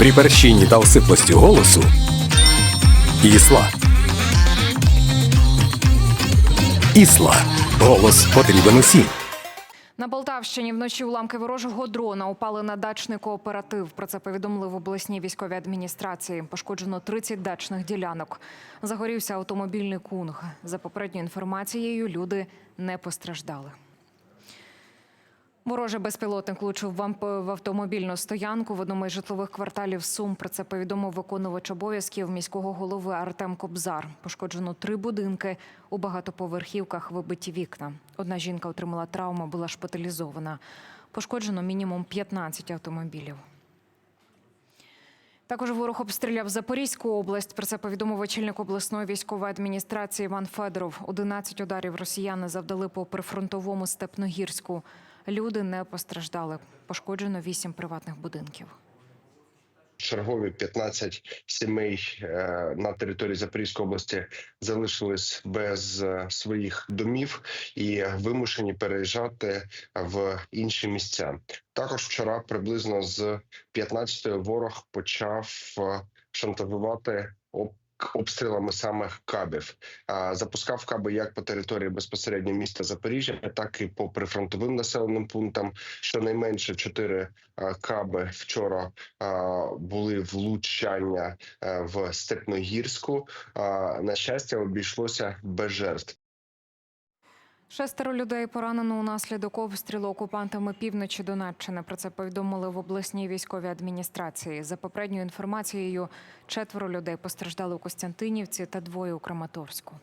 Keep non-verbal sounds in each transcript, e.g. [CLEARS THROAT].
При перщині та осиплості голосу Ісла. Ісла. Голос потрібен усім. На Полтавщині вночі уламки ворожого дрона упали на дачний кооператив. Про це повідомили в обласній військовій адміністрації. Пошкоджено 30 дачних ділянок. Загорівся автомобільний кунг. За попередньою інформацією, люди не постраждали. Ворожий безпілотник влучив в автомобільну стоянку в одному із житлових кварталів Сум. Про це повідомив виконувач обов'язків міського голови Артем Кобзар. Пошкоджено три будинки. У багатоповерхівках вибиті вікна. Одна жінка отримала травму, була шпиталізована. Пошкоджено мінімум 15 автомобілів. Також ворог обстріляв Запорізьку область. Про це повідомив очільник обласної військової адміністрації Іван Федоров. 11 ударів росіяни завдали по прифронтовому Степногірську. Люди не постраждали. Пошкоджено 8 приватних будинків. чергові 15 сімей е, на території Запорізької області залишились без е, своїх домів і вимушені переїжджати в інші місця. Також вчора приблизно з 15-ї ворог почав е, шантажувати обстрілами саме кабів. Запускав каби як по території безпосередньо міста Запоріжжя, так і по прифронтовим населеним пунктам. Щонайменше чотири каби вчора були влучання е, в Степногірську. На щастя, обійшлося без жертв. Шестеро людей поранено унаслідок обстрілу окупантами півночі Донеччини. Про це повідомили в обласній військовій адміністрації. За попередньою інформацією, четверо людей постраждали у Костянтинівці та двоє у Краматорську.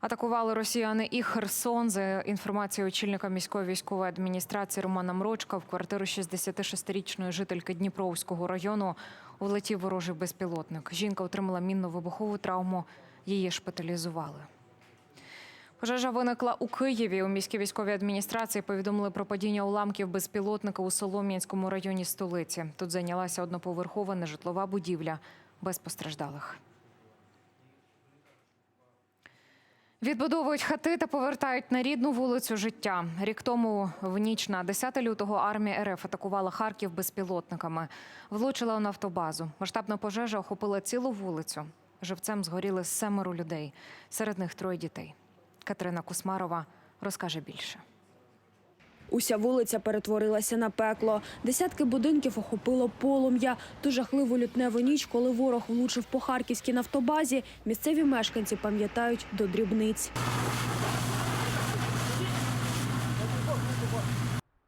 Атакували росіяни і Херсон. За інформацією очільника міської військової адміністрації Романа Мрочка, в квартиру 66-річної жительки Дніпровського району влетів ворожий безпілотник. Жінка отримала мінно-вибухову травму. Її шпиталізували. Пожежа виникла у Києві. У міській військовій адміністрації повідомили про падіння уламків безпілотника у Солом'янському районі столиці. Тут зайнялася одноповерхова нежитлова будівля без постраждалих. Відбудовують хати та повертають на рідну вулицю життя. Рік тому в ніч на 10 лютого армія РФ атакувала Харків безпілотниками. Влучила у нафтобазу. Масштабна пожежа охопила цілу вулицю. Живцем згоріли семеро людей. Серед них троє дітей. Катерина Кусмарова розкаже більше. Уся вулиця перетворилася на пекло. Десятки будинків охопило полум'я. Ту жахливу лютневу ніч, коли ворог влучив по харківській нафтобазі, місцеві мешканці пам'ятають до дрібниць.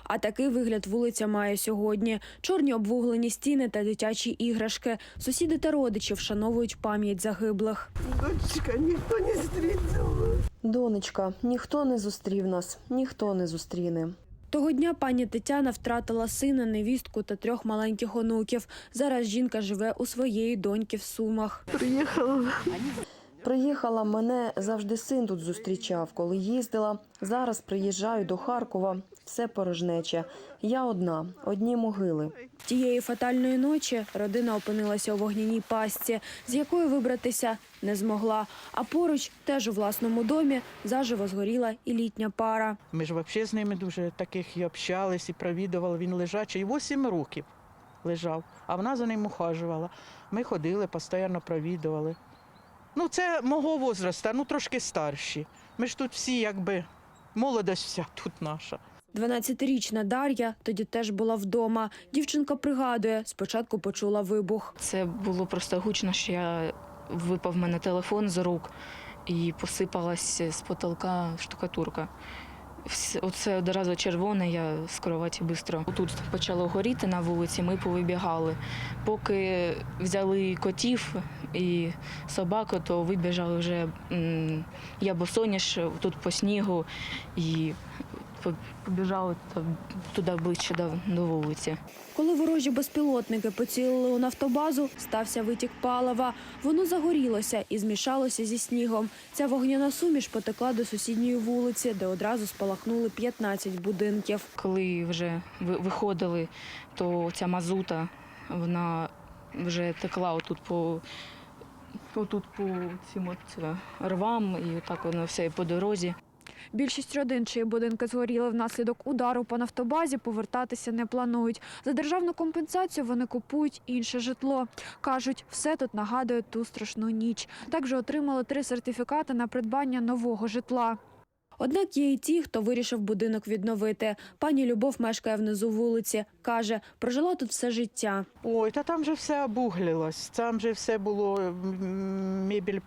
А такий вигляд вулиця має сьогодні. Чорні обвуглені стіни та дитячі іграшки. Сусіди та родичі вшановують пам'ять загиблих. Дочка, ніхто не зустрічав. Донечка, ніхто не зустрів нас, ніхто не зустріне. Того дня пані Тетяна втратила сина, невістку та трьох маленьких онуків. Зараз жінка живе у своєї доньки в Сумах. Приїхала. Приїхала, мене завжди син тут зустрічав, коли їздила. Зараз приїжджаю до Харкова, все порожнече. Я одна, одні могили. Тієї фатальної ночі родина опинилася у вогняній пастці, з якої вибратися не змогла. А поруч, теж у власному домі, заживо згоріла і літня пара. Ми ж взагалі з ними дуже таких і общались, і провідували. Він лежачий. Вісім років лежав, а вона за ним ухажувала. Ми ходили, постійно провідували. Ну, це мого возраста, ну трошки старші. Ми ж тут всі якби молодость вся тут наша. 12-річна Дар'я тоді теж була вдома. Дівчинка пригадує, спочатку почула вибух. Це було просто гучно, що я випав в мене телефон з рук і посипалась з потолка штукатурка. Оце одразу червоне, я з кроваті швидко. Тут почало горіти на вулиці, ми повибігали. Поки взяли котів і собаку, то вибіжали вже я босоніж тут по снігу і побіжали туди- ближче до, до вулиці. Коли ворожі безпілотники поцілили у нафтобазу, стався витік палива. Воно загорілося і змішалося зі снігом. Ця вогняна суміш потекла до сусідньої вулиці, де одразу спалахнули 15 будинків. Коли вже виходили, то ця мазута вона вже текла отут по, отут по цим от е, рвам, і так воно все і по дорозі. Більшість родин, чиї будинки згоріли внаслідок удару по нафтобазі, повертатися не планують. За державну компенсацію вони купують інше житло. Кажуть, все тут нагадує ту страшну ніч. Також отримали три сертифікати на придбання нового житла. Однак є і ті, хто вирішив будинок відновити. Пані Любов мешкає внизу вулиці. Каже, прожила тут все життя. Ой, та там же все обуглилось, там же все було, мебель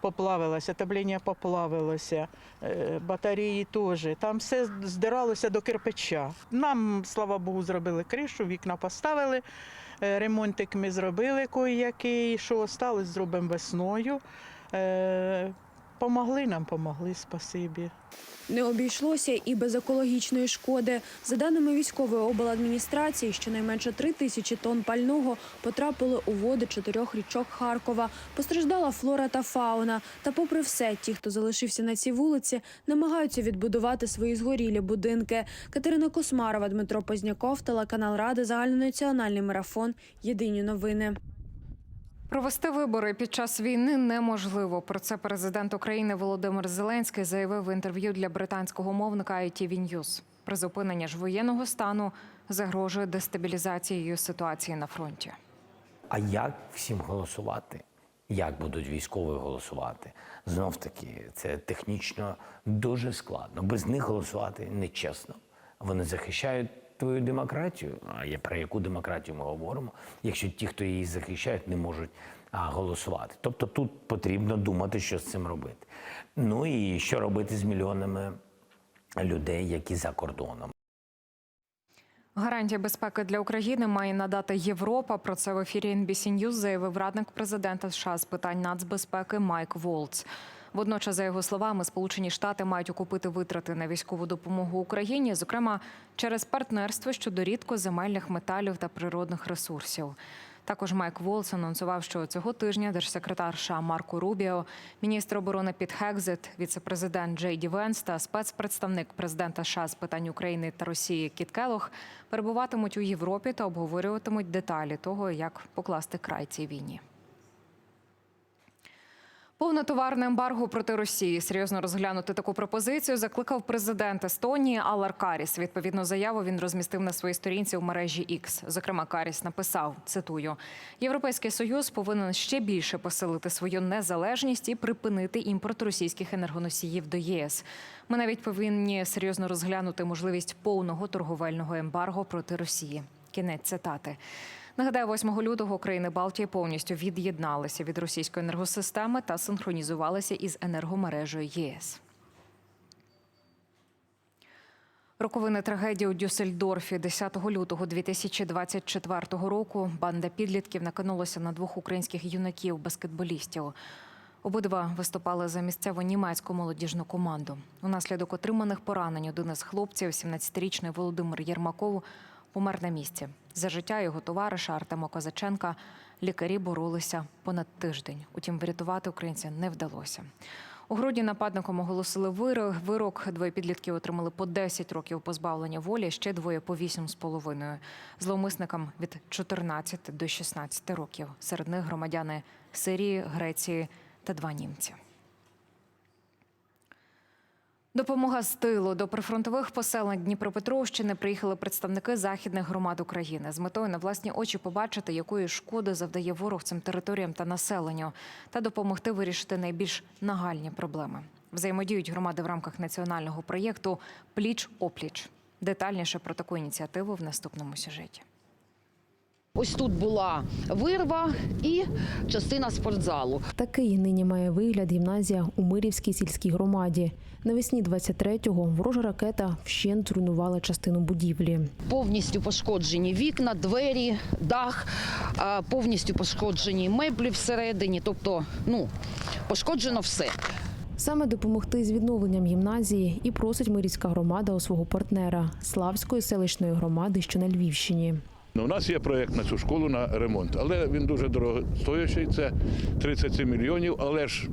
поплавилася, табління поплавилося, е, батареї теж. Там все здиралося до кирпича. Нам, слава Богу, зробили кришу, вікна поставили, е, ремонтик ми зробили кої-який, що осталось, зробимо весною. Помогли нам, помогли, спасибі. Не обійшлося і без екологічної шкоди. За даними військової обладміністрації, щонайменше три тисячі тонн пального потрапили у води чотирьох річок Харкова. Постраждала флора та фауна. Та, попри все, ті, хто залишився на цій вулиці, намагаються відбудувати свої згорілі будинки. Катерина Космарова, Дмитро Позняков, телеканал Ради, загальнонаціональний марафон. Єдині новини. Провести вибори під час війни неможливо. Про це президент України Володимир Зеленський заявив в інтерв'ю для британського мовника ITV News. Призупинення ж воєнного стану загрожує дестабілізацією ситуації на фронті. А як всім голосувати? Як будуть військові голосувати? Знов таки, це технічно дуже складно. Без них голосувати нечесно. Вони захищають твою демократію. А про яку демократію ми говоримо, якщо ті, хто її захищають, не можуть голосувати. Тобто тут потрібно думати, що з цим робити. Ну і що робити з мільйонами людей, які за кордоном. Гарантії безпеки для України має надати Європа. Про це в ефірі NBC News заявив радник президента США з питань нацбезпеки Майк Волц. Водночас, за його словами, Сполучені Штати мають окупити витрати на військову допомогу Україні, зокрема через партнерство щодо рідкоземельних металів та природних ресурсів. Також Майк Волс анонсував, що цього тижня держсекретар США Марко Рубіо, міністр оборони Піт Хекзет, віцепрезидент Джей Ді Венс та спецпредставник президента США з питань України та Росії Кіт Келох перебуватимуть у Європі та обговорюватимуть деталі того, як покласти край цій війні. Повнотоварне ембарго проти Росії серйозно розглянути таку пропозицію закликав президент Естонії Алар Каріс. Відповідну заяву він розмістив на своїй сторінці у мережі X. Зокрема, Каріс написав: цитую: Європейський союз повинен ще більше посилити свою незалежність і припинити імпорт російських енергоносіїв до ЄС. Ми навіть повинні серйозно розглянути можливість повного торговельного ембарго проти Росії. Кінець цитати. Нагадаю, 8 лютого країни Балтії повністю від'єдналися від російської енергосистеми та синхронізувалися із енергомережею ЄС. Роковини трагедії у Дюссельдорфі 10 лютого 2024 року. Банда підлітків накинулася на двох українських юнаків-баскетболістів. Обидва виступали за місцеву німецьку молодіжну команду. Унаслідок отриманих поранень один із хлопців, 17-річний Володимир Єрмаков, помер на місці. За життя його товариша Артема Козаченка лікарі боролися понад тиждень. Утім, врятувати українця не вдалося. У грудні нападником оголосили вирок. Двоє підлітків отримали по 10 років позбавлення волі, ще двоє по 8 з половиною. Зловмисникам від 14 до 16 років. Серед них громадяни Сирії, Греції та два німці. Допомога з тилу до прифронтових поселень Дніпропетровщини приїхали представники західних громад України з метою на власні очі побачити, якої шкоди завдає ворог цим територіям та населенню, та допомогти вирішити найбільш нагальні проблеми. Взаємодіють громади в рамках національного проєкту Пліч опліч. Детальніше про таку ініціативу в наступному сюжеті. Ось тут була вирва і частина спортзалу. Такий нині має вигляд гімназія у Мирівській сільській громаді. Навесні 23-го ворожа ракета вщент зруйнувала частину будівлі. Повністю пошкоджені вікна, двері, дах, повністю пошкоджені меблі всередині. Тобто, ну пошкоджено все. Саме допомогти з відновленням гімназії і просить Мирівська громада у свого партнера Славської селищної громади, що на Львівщині. Ну, У нас є проєкт на цю школу на ремонт, але він дуже дорогостоящий, це 37 мільйонів. Але ж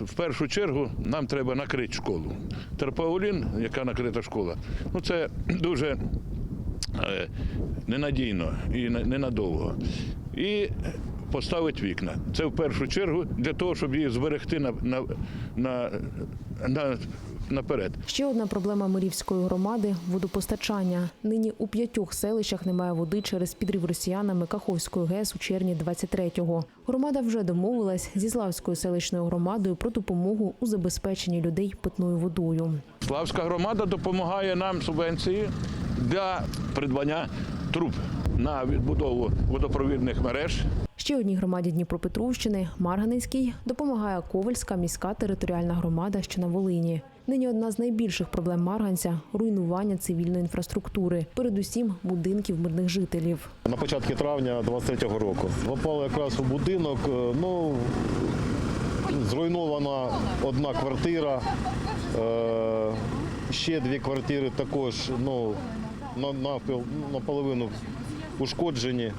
в першу чергу нам треба накрити школу. Терпаулін, яка накрита школа, ну це [CLEARS THROAT] дуже е, ненадійно і ненадовго. І поставити вікна. Це в першу чергу для того, щоб її зберегти на, на, на, на наперед. Ще одна проблема Мирівської громади водопостачання. Нині у п'ятьох селищах немає води через підрив росіянами Каховської ГЕС у червні 23-го. Громада вже домовилась зі Славською селищною громадою про допомогу у забезпеченні людей питною водою. Славська громада допомагає нам субвенції для придбання труб на відбудову водопровідних мереж. Ще одній громаді Дніпропетровщини Марганецькій допомагає Ковальська міська територіальна громада, що на Волині. Нині одна з найбільших проблем Марганця руйнування цивільної інфраструктури, передусім будинків мирних жителів. На початку травня 23-го року попали якраз у будинок. е, Ну зруйнована одна квартира, е, ще дві квартири також ну, наполовину ушкоджені.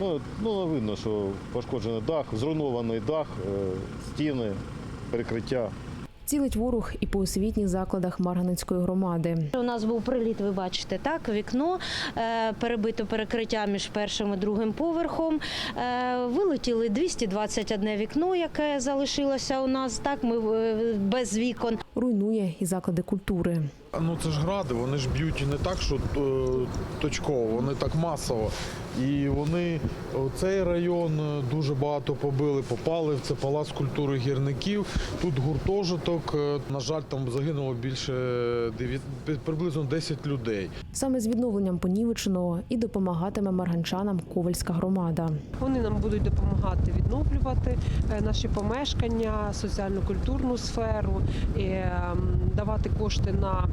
Ну, ну, видно, що пошкоджений дах, зруйнований дах, е, стіни, перекриття. Цілить ворог і по освітніх закладах Марганецької громади. У нас був приліт, ви бачите, так, вікно, е, перебито перекриття між першим і другим поверхом. Е, Вилетіли 221 вікно, яке залишилося у нас, так, ми без вікон. Руйнує і заклади культури. Ну це ж гради, вони ж б'ють не так, що е, точково, вони так масово. І вони цей район е, дуже багато побили, попали в це палац культури гірників. Тут гуртожиток. е, На жаль, там загинуло більше дев'ят- приблизно 10 людей. Саме з відновленням понівеченого і допомагатиме марганчанам Ковальська громада. Вони нам будуть допомагати відновлювати наші помешкання, соціально-культурну сферу, і, давати кошти на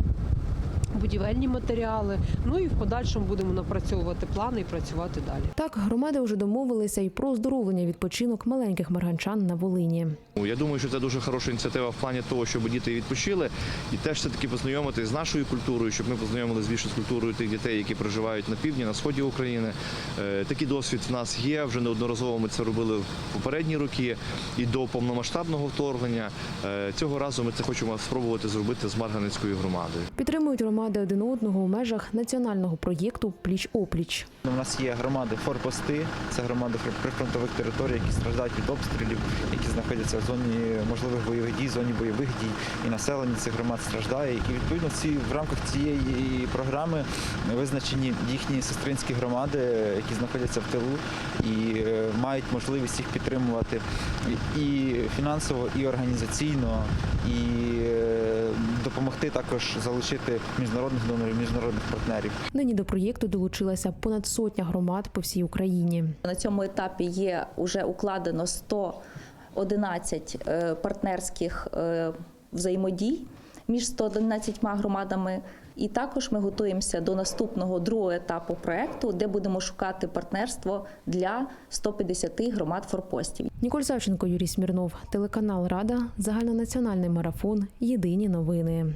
будівельні матеріали. Ну і в подальшому будемо напрацьовувати плани і працювати далі. Так, громади вже домовилися і про оздоровлення відпочинок маленьких марганчан на Волині. Ну, Я думаю, що це дуже хороша ініціатива в плані того, щоб діти відпочили і теж все таки познайомитися з нашою культурою, щоб ми познайомилися більше з культурою тих дітей, які проживають на півдні, на сході України. Е, Такий досвід в нас є. Вже неодноразово ми це робили в попередні роки і до повномасштабного вторгнення. Е, Цього разу ми це хочемо спробувати зробити з Марганецькою громадою. Підтримують громади один одного у межах національного проєкту Пліч опліч. У нас є громади форпости, це громади прифронтових територій, які страждають від обстрілів, які знаходяться в зоні можливих бойових дій, зоні бойових дій, і населення цих громад страждає. І відповідно ці в рамках цієї програми визначені їхні сестринські громади, які знаходяться в тилу і е, мають можливість їх підтримувати і фінансово, і організаційно, і е, допомогти також залучити міжнародних донорів, міжнародних партнерів. Нині до проєкту долучилася понад сотня громад по всій Україні. На цьому етапі є вже укладено 111 е, партнерських е, взаємодій між 111 громадами. І також ми готуємося до наступного другого етапу проекту, де будемо шукати партнерство для 150 громад форпостів. Ніколь Савченко, Юрій Смірнов, телеканал Рада, загальнонаціональний марафон. Єдині новини.